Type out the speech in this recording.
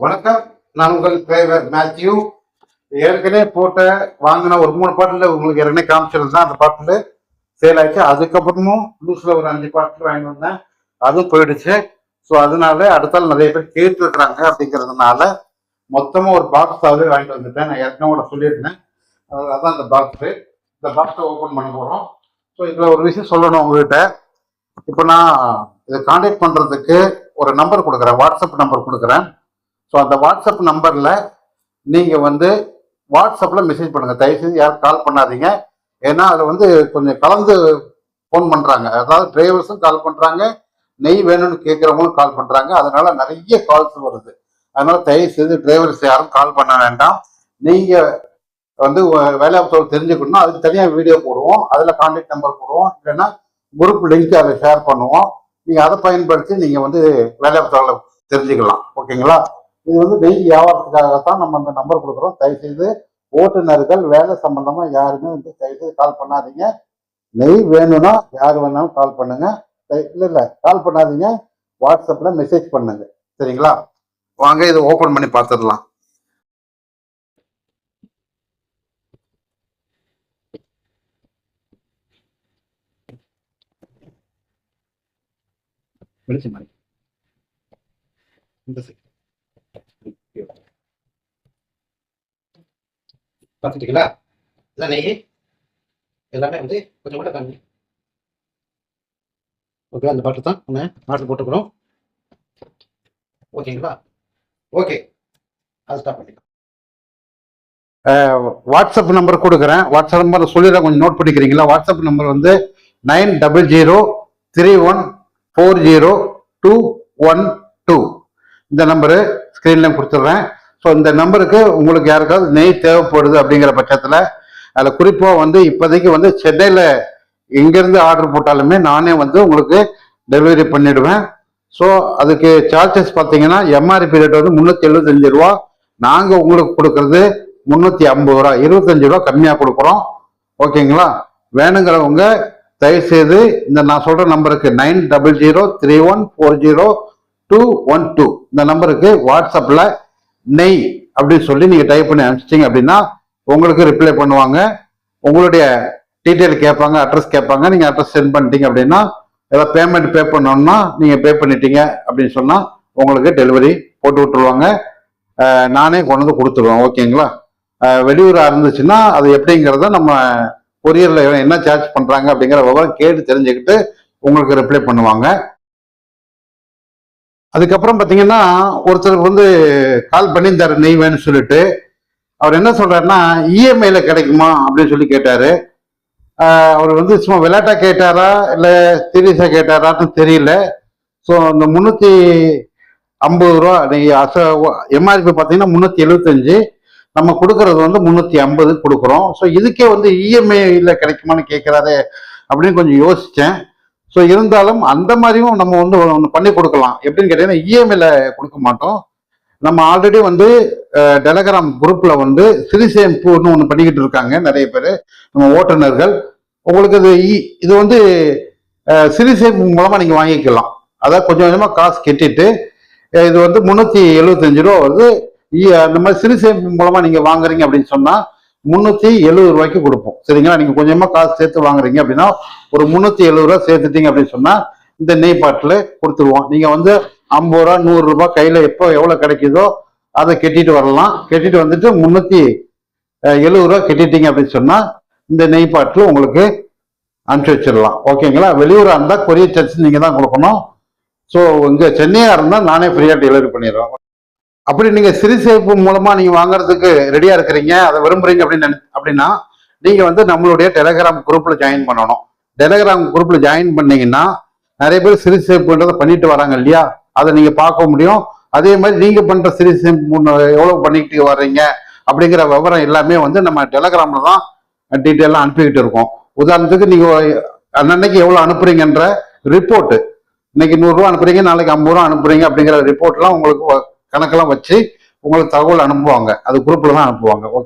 வணக்கம். நான் உங்கள் டிரைவர் மேத்யூ. ஏற்கனவே போட்ட வாங்கின ஒரு மூணு பாட்டில் உங்களுக்கு ஏற்கனவே காமிச்சிருந்தேன். அந்த பாட்டில் சேல் ஆயிடுச்சு. அதுக்கப்புறமும் லூஸில் ஒரு அஞ்சு பாட்டில் வாங்கிட்டு வந்தேன். அதுவும் போயிடுச்சு. ஸோ அதனால அடுத்தால் நிறைய பேர் கேட்டுருக்குறாங்க அப்படிங்கிறதுனால மொத்தமாக ஒரு பாக்ஸாகவே வாங்கிட்டு வந்துட்டேன். நான் ஏற்கனவே கூட சொல்லியிருந்தேன். அதான் அந்த பாக்ஸு இந்த பாக்ஸை ஓப்பன் பண்ண போகிறோம் ஸோ இதில் ஒரு விஷயம் சொல்லணும் உங்ககிட்ட இப்போ நான் இதை கான்டாக்ட் பண்ணுறதுக்கு ஒரு நம்பர் கொடுக்குறேன். வாட்ஸ்அப் நம்பர் கொடுக்குறேன். ஸோ அந்த வாட்ஸ்அப் நம்பரில் நீங்கள் வந்து வாட்ஸ்அப்பில் மெசேஜ் பண்ணுங்கள் தயவுசெய்து யாரும் கால் பண்ணாதீங்க. ஏன்னா அதில் வந்து கொஞ்சம் கலந்து ஃபோன் பண்ணுறாங்க அதாவது டிரைவர்ஸும் கால் பண்ணுறாங்க நெய் வேணும்னு கேட்குறவங்களும் கால் பண்ணுறாங்க அதனால நிறைய கால்ஸ் வருது. அதனால தயவுசெய்து டிரைவர்ஸ் யாரும் கால் பண்ண வேண்டாம். நீங்கள் வந்து உ- வேலைவாய்ப்பு தெரிஞ்சுக்கணும் அதுக்கு தனியாக வீடியோ போடுவோம். அதில் கான்டாக்ட் நம்பர் போடுவோம். இல்லைன்னா குரூப் லிங்க் அதை ஷேர் பண்ணுவோம். நீங்கள் அதை பயன்படுத்தி நீங்கள் வந்து வேலைவாய்ப்பு தெரிஞ்சுக்கலாம். ஓகேங்களா இது வந்து டெய்லி வியாபாரத்துக்காகத்தான் நம்ம இந்த நம்பர் கொடுக்குறோம். தயவுசெய்து ஓட்டுநர்கள் வேலை சம்பந்தமா யாருமே வந்து தயவுசெய்து கால் பண்ணாதீங்க. நெய் வேணும்னா யார் வேணாலும் கால் பண்ணுங்க. இல்லை இல்லை கால் பண்ணாதீங்க. வாட்ஸ்அப்பில் மெசேஜ் பண்ணுங்க. சரிங்களா? வாங்க இதை ஓப்பன் பண்ணி பார்த்துடலாம். வெளிச்சம் மாதிரி இந்த சைட் பார்த்துட்டீங்களா? இதான் நெய்? எல்லாமே வந்து கொஞ்சம் கூட கம்மி. ஓகே அந்த பாட்டில் தான் ஒன்று பாட்டில் போட்டுக்கிறோம். ஓகேங்களா? ஓகே அது ஸ்டாப் பண்ணிக்கலாம். வாட்ஸ்அப் நம்பர் கொடுக்குறேன். வாட்ஸ்அப் நம்பர் சொல்லிடுறேன். கொஞ்சம் நோட் பண்ணிக்கிறீங்களா? வாட்ஸ்அப் நம்பர் வந்து nine double zero three one four zero two one two. இந்த நம்பரு ஸ்க்ரீனில் கொடுத்துட்றேன். ஸோ இந்த நம்பருக்கு உங்களுக்கு யாருக்காவது நெய் தேவைப்படுது அப்படிங்கிற பட்சத்தில் அதில் குறிப்பாக வந்து இப்போதைக்கு வந்து சென்னையில் எங்கேருந்து ஆர்டர் போட்டாலுமே நானே வந்து உங்களுக்கு டெலிவரி பண்ணிவிடுவேன் ஸோ அதுக்கு சார்ஜஸ் பார்த்தீங்கன்னா எம்ஆர்பி ரேட் வந்து முந்நூற்றி எழுபத்தஞ்சு ரூபா. நாங்கள் உங்களுக்கு கொடுக்கறது முந்நூற்றி ஐம்பது ரூபா. இருபத்தஞ்சு ரூபா கம்மியாக கொடுக்குறோம். ஓகேங்களா? வேணுங்கிறவங்க தயவுசெய்து இந்த நான் சொல்கிற நம்பருக்கு nine double zero three one four zero two one two இந்த நம்பருக்கு வாட்ஸ்அப்பில் நெய் அப்படின்னு சொல்லி நீங்கள் டைப் பண்ணி அனுப்பிச்சிட்டிங்க அப்படின்னா உங்களுக்கு ரிப்ளை பண்ணுவாங்க. உங்களுடைய டீட்டெயில் கேட்பாங்க அட்ரஸ் கேட்பாங்க. நீங்கள் அட்ரஸ் சென்ட் பண்ணிட்டீங்க அப்படின்னா ஏதாவது பேமெண்ட் பே பண்ணணும்னா நீங்கள் பே பண்ணிட்டீங்க அப்படின்னு சொன்னால் உங்களுக்கு டெலிவரி போட்டு விட்டுருவாங்க. நானே கொண்டு வந்து கொடுத்துருவேன். ஓகேங்களா வெளியூராக இருந்துச்சுன்னா அது எப்படிங்கிறத நம்ம கொரியரில் என்ன சார்ஜ் பண்ணுறாங்க அப்படிங்கிற விவரம் கேட்டு தெரிஞ்சுக்கிட்டு உங்களுக்கு ரிப்ளை பண்ணுவாங்க. அதுக்கப்புறம் பார்த்தீங்கன்னா ஒருத்தர் வந்து கால் பண்ணியிருந்தாரு நெய் வேணும்னு சொல்லிட்டு. அவர் என்ன சொல்றாருன்னா இஎம்ஐல கிடைக்குமா அப்படின்னு சொல்லி கேட்டாரு. அவர் வந்து சும்மா விளையாட்டா கேட்டாரா இல்லை சீரியஸாக கேட்டாரான்னு தெரியல. ஸோ இந்த முந்நூற்றி ஐம்பது ரூபா நீங்கள் அச எம்ஆர்பி பார்த்தீங்கன்னா முந்நூற்றி எழுபத்தஞ்சு நம்ம கொடுக்கறது வந்து முந்நூற்றி ஐம்பது கொடுக்குறோம். ஸோ இதுக்கே வந்து இஎம்ஐயில் கிடைக்குமான்னு கேட்குறாரு அப்படின்னு கொஞ்சம் யோசித்தேன் ஸோ இருந்தாலும் அந்த மாதிரியும் நம்ம வந்து ஒன்று பண்ணி கொடுக்கலாம். எப்படின்னு கேட்டீங்கன்னா இஎம்ஐல கொடுக்க மாட்டோம். நம்ம ஆல்ரெடி வந்து டெலகிராம் குரூப்ல வந்து சிறிசேமிப்புன்னு ஒன்று பண்ணிக்கிட்டு இருக்காங்க நிறைய பேர். நம்ம ஓட்டுநர்கள். உங்களுக்கு இது இ- இது வந்து சிறுசேமிப்பு மூலமாக நீங்கள் வாங்கிக்கலாம். அதாவது கொஞ்சம் கொஞ்சமாக காசு கெட்டிட்டு இது வந்து முந்நூற்றி எழுபத்தஞ்சு ரூபா வருது. இ- மாதிரி சிறுசேமிப்பு மூலமாக நீங்கள் வாங்குறீங்க அப்படின்னு சொன்னால் முந்நூற்றி எழுபது ரூபாய்க்கு கொடுப்போம். சரிங்களா? நீங்க கொஞ்சமா காசு சேர்த்து வாங்குறீங்க அப்படின்னா ஒரு முந்நூற்றி எழுபது ரூபா சேர்த்துட்டீங்க அப்படின்னு சொன்னா இந்த நெய் பாட்டில் கொடுத்துருவோம். நீங்க வந்து ஐம்பது ரூபா நூறு ரூபாய் கையில எப்போ எவ்வளவு கிடைக்குதோ அதை கட்டிட்டு வரலாம். கட்டிட்டு வந்துட்டு முந்நூற்றி எழுபது ரூபா கெட்டிட்டீங்க அப்படின்னு சொன்னா இந்த நெய் பாட்டில் உங்களுக்கு அனுப்பிச்சு வச்சிடலாம். ஓகேங்களா? வெளியூரா இருந்தால் கொரியர் சார்ஜ் நீங்க தான் கொடுக்கணும். ஸோ இங்கே சென்னையா இருந்தால் நானே ஃப்ரீயாக டெலிவரி பண்ணிடுவேன் அப்படி நீங்க சிறு சேமிப்பு மூலமா நீங்க வாங்குறதுக்கு ரெடியா இருக்கிறீங்க அதை விரும்புறீங்க அப்படின்னு அப்படின்னா நீங்க வந்து நம்மளுடைய டெலகிராம் குரூப்ல ஜாயின் பண்ணணும். டெலகிராம் குரூப்ல ஜாயின் பண்ணீங்கன்னா நிறைய பேர் சிறு சேமிப்புன்றதை பண்ணிட்டு வராங்க இல்லையா? அதை நீங்க பார்க்க முடியும். அதே மாதிரி நீங்க பண்ற சிறு சேமிப்பு முன்ன எவ்வளவு பண்ணிக்கிட்டு வர்றீங்க அப்படிங்கிற விவரம் எல்லாமே வந்து நம்ம டெலகிராம்ல தான் டீட்டெயிலாக அனுப்பிக்கிட்டு இருக்கோம். உதாரணத்துக்கு நீங்க அன்னன்னைக்கு எவ்வளவு அனுப்புறீங்கன்ற ரிப்போர்ட் இன்னைக்கு நூறுரூவா அனுப்புறீங்க நாளைக்கு ஐம்பது ரூபா அனுப்புறீங்க அப்படிங்கிற ரிப்போர்ட்லாம் உங்களுக்கு கணக்கெல்லாம் வச்சு உங்களுக்கு தகவல் அனுப்புவாங்க. அது குரூப்ல தான் அனுப்புவாங்க. ஓகே